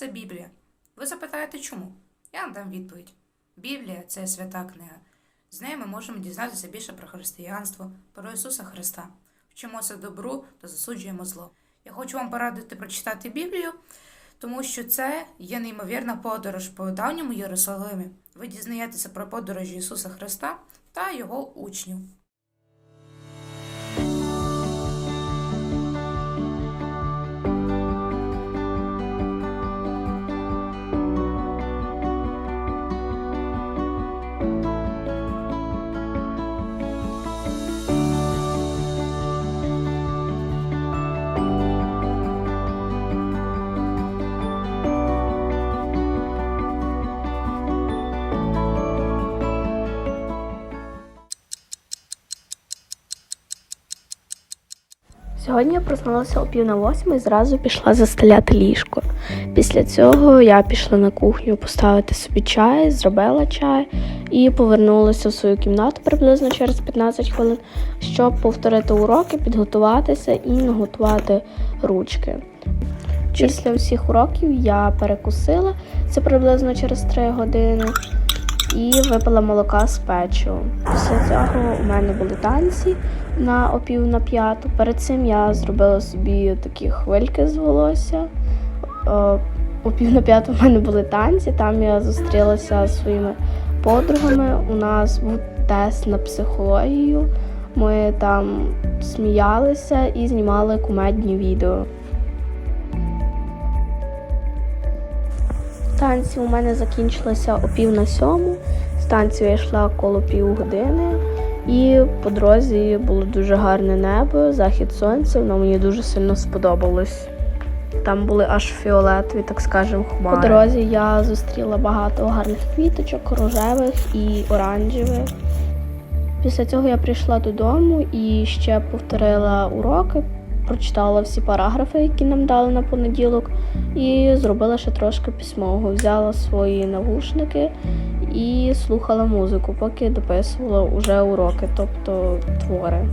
Це Біблія. Ви запитаєте чому? Я вам дам відповідь. Біблія це свята книга. З нею ми можемо дізнатися більше про християнство, про Ісуса Христа. Вчимося добру та засуджуємо зло. Я хочу вам порадити прочитати Біблію, тому що це є неймовірна подорож по давньому Єрусалимі. Ви дізнаєтеся про подорожі Ісуса Христа та Його учнів. Сьогодні я проснулася о пів на восьму і зразу пішла застеляти ліжко. Після цього я пішла на кухню поставити собі чай, зробила чай і повернулася в свою кімнату приблизно через 15 хвилин, щоб повторити уроки, підготуватися і наготувати ручки. Після всіх уроків я перекусила це приблизно через 3 години і випила молока з печивом. Після цього у мене були танці на опів на п'яту. Перед цим я зробила собі такі хвильки з волосся. О пів на п'яту в мене були танці. Там я зустрілася зі своїми подругами. У нас був тест на психологію. Ми там сміялися і знімали кумедні відео. Танці у мене закінчилися о пів на сьому. З я йшла коло пів години. І по дорозі було дуже гарне небо, захід сонця, воно мені дуже сильно сподобалось. Там були аж фіолетові, так скажемо, хмари. По дорозі я зустріла багато гарних квіточок, рожевих і оранжевих. Після цього я прийшла додому і ще повторила уроки, прочитала всі параграфи, які нам дали на понеділок, і зробила ще трошки письмового. Взяла свої навушники і слухала музику, поки дописувала уже уроки, тобто твори.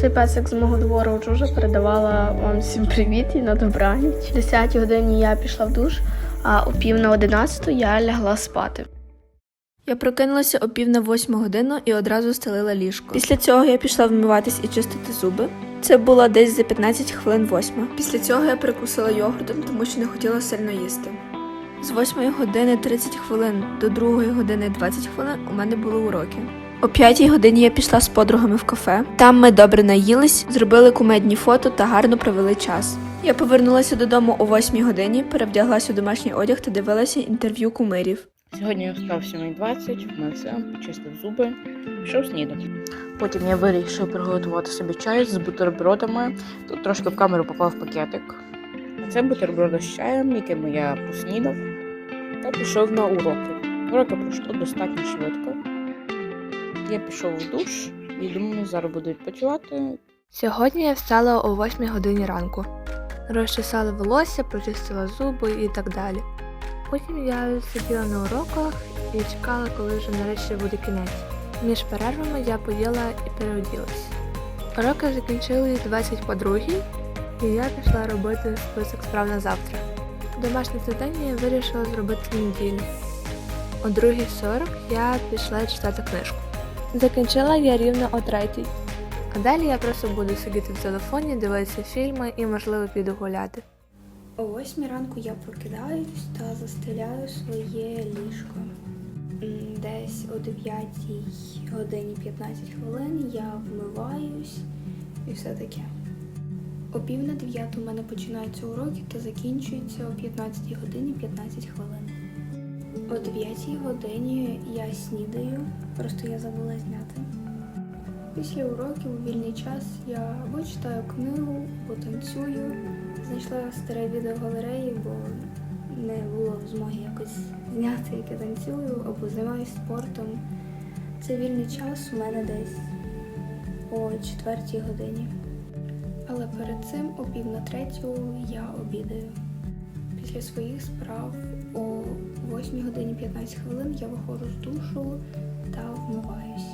Цей песик з мого двору вже передавала вам всім привіт і на добраніч. О 10 годині я пішла в душ, а о пів на 11 я лягла спати. Я прокинулася о пів на восьму годину і одразу стелила ліжко. Після цього я пішла вмиватись і чистити зуби. Це було десь за 15 хвилин восьма. Після цього я прикусила йогуртом, тому що не хотіла сильно їсти. З 8 години 30 хвилин до 2 години 20 хвилин у мене були уроки. О 5 годині я пішла з подругами в кафе. Там ми добре наїлись, зробили кумедні фото та гарно провели час. Я повернулася додому о 8 годині, перевдяглася у домашній одяг та дивилася інтерв'ю кумирів. Сьогодні я встав 7.20, вмився, почистив зуби, пішов снідати. Потім я вирішив приготувати собі чай з бутербродами. Тут трошки в камеру попав пакетик. А це бутерброди з чаєм, якими я поснідав та пішов на уроки. Уроки пройшло достатньо швидко. Я пішов в душ і думаю, зараз буду відпочивати. Сьогодні я встала о 8 годині ранку. Розчесала волосся, прочистила зуби і так далі. Потім я сиділа на уроках і чекала, коли вже нарешті буде кінець. Між перервами я поїла і переоділась. Уроки закінчились 20 по і я пішла робити список справ на завтра. Домашнє завдання я вирішила зробити неділю. О 2.40 я пішла читати книжку. Закінчила я рівно о 3. А далі я просто буду сидіти в телефоні, дивитися фільми і, можливо, піду гуляти. О восьмій ранку я прокидаюсь та застеляю своє ліжко. Десь о 9 годині 15 хвилин я вмиваюсь і все таке. О пів на 9 у мене починаються уроки та закінчуються о 15 годині 15 хвилин. О 9 годині я снідаю, просто я забула зняти. Після уроків у вільний час я або читаю книгу, або танцюю. Знайшла старе відео галереї, бо не було змоги якось зняти, як я танцюю, або займаюся спортом. Це вільний час у мене десь о четвертій годині. Але перед цим о пів на третю я обідаю. Після своїх справ о 8 годині 15 хвилин я виходжу з душу та вмиваюсь.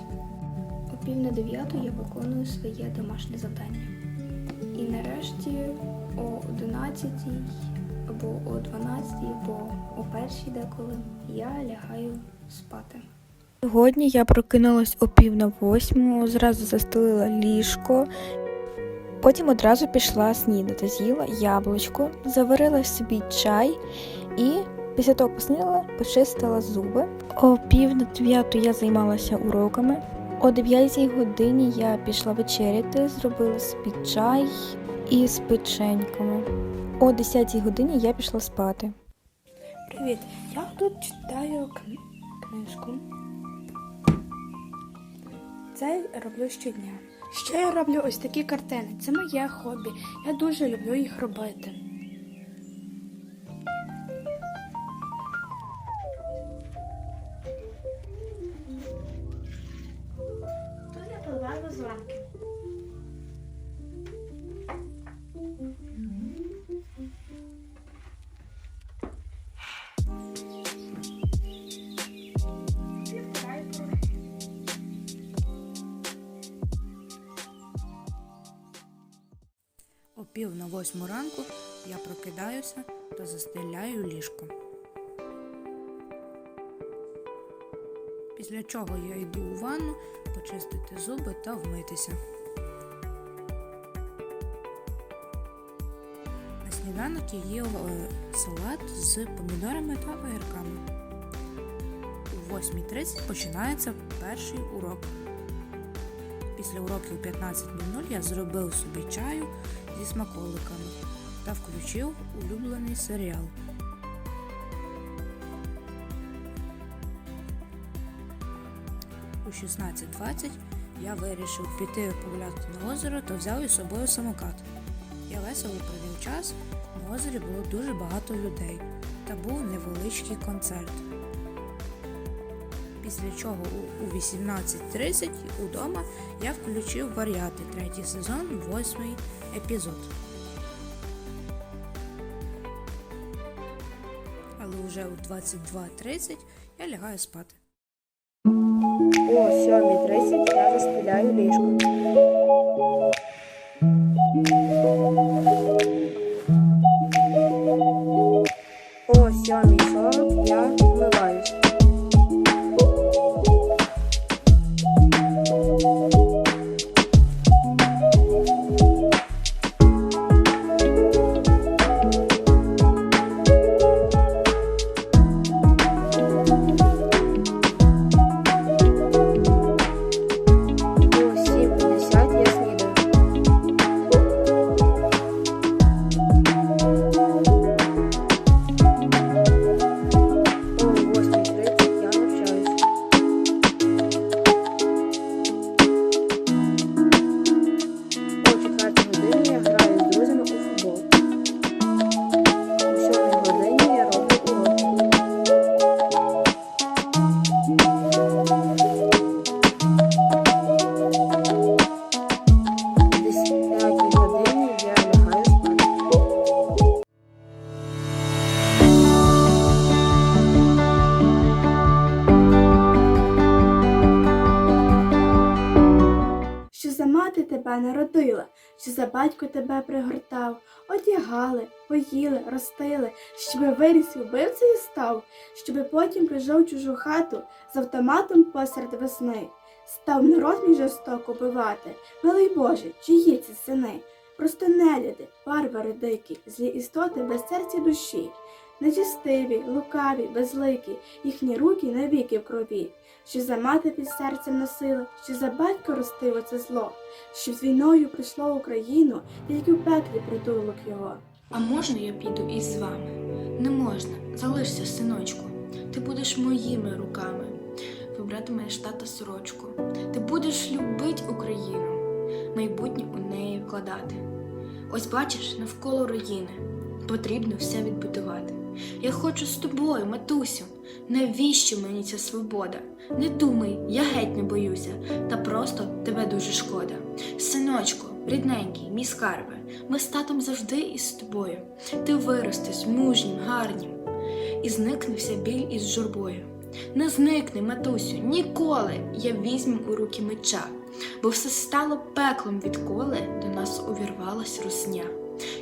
О пів на дев'яту я виконую своє домашнє завдання. І нарешті о 11 або о 12, або о першій деколи я лягаю спати. Сьогодні я прокинулась о пів на восьму, зразу застелила ліжко. Потім одразу пішла снідати, з'їла яблучко, заварила собі чай і після того поснідала, почистила зуби. О пів на дев'яту я займалася уроками. О 9 годині я пішла вечеряти, зробила собі чай із печеньками. О 10 годині я пішла спати. Привіт! Я тут читаю кни- книжку. Це роблю щодня. Ще я роблю ось такі картини. Це моє хобі. Я дуже люблю їх робити. Пів на восьму ранку я прокидаюся та застеляю ліжко. Після чого я йду у ванну почистити зуби та вмитися. На сніданок їв е, салат з помідорами та огірками. У 8.30 починається перший урок. Після уроків 15.00 я зробив собі чаю зі смаколиками та включив улюблений серіал. У 16.20 я вирішив піти погуляти на озеро та взяв із собою самокат. Я весело провів час, на озері було дуже багато людей та був невеличкий концерт. Після чого у- у 18.30 удома я включив варіати третій сезон, восьмий епізод. Але вже у 22.30 я лягаю спати. О 7.30 я застеляю ліжко. О 7.40 тебе народила, що за батько тебе пригортав, одягали, поїли, ростили, щоби виріс убивцею став, щоби потім прийшов чужу хату з автоматом посеред весни, став народ мій жорстоко бивати. Милий Боже, чиї ці сини? Просто нелюди, варвари дикі, злі істоти без серця душі. Нечистиві, лукаві, безликі, їхні руки навіки в крові, що за мати під серцем носила, що за батька ростило це зло, що з війною прийшло Україну, тільки в пеклі притулок його. А можна я піду із вами? Не можна, залишся, синочку. Ти будеш моїми руками. Вибратимеш тата сорочку. Ти будеш любить Україну, майбутнє у неї вкладати. Ось бачиш, навколо руїни. Потрібно все відбудувати. Я хочу з тобою, матусю. Навіщо мені ця свобода? Не думай, я геть не боюся, та просто тебе дуже шкода. Синочку, рідненький, мій скарбе, ми з татом завжди із тобою. Ти виростеш мужнім, гарнім, і зникне вся біль із журбою. Не зникни, матусю, ніколи я візьму у руки меча, бо все стало пеклом відколи до нас увірвалась русня.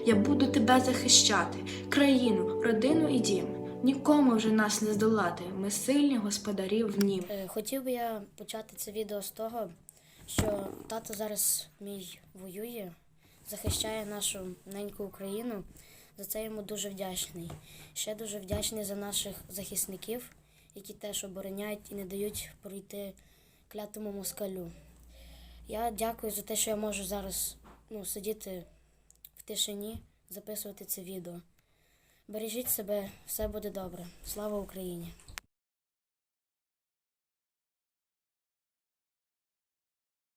Я буду тебе захищати, країну, родину і дім. Нікому вже нас не здолати. Ми сильні господарі в нім. Е, Хотів би я почати це відео з того, що тато зараз мій воює, захищає нашу неньку Україну. За це йому дуже вдячний. Ще дуже вдячний за наших захисників, які теж обороняють і не дають пройти клятому москалю. Я дякую за те, що я можу зараз ну, сидіти тишині, записувати це відео. Бережіть себе, все буде добре. Слава Україні!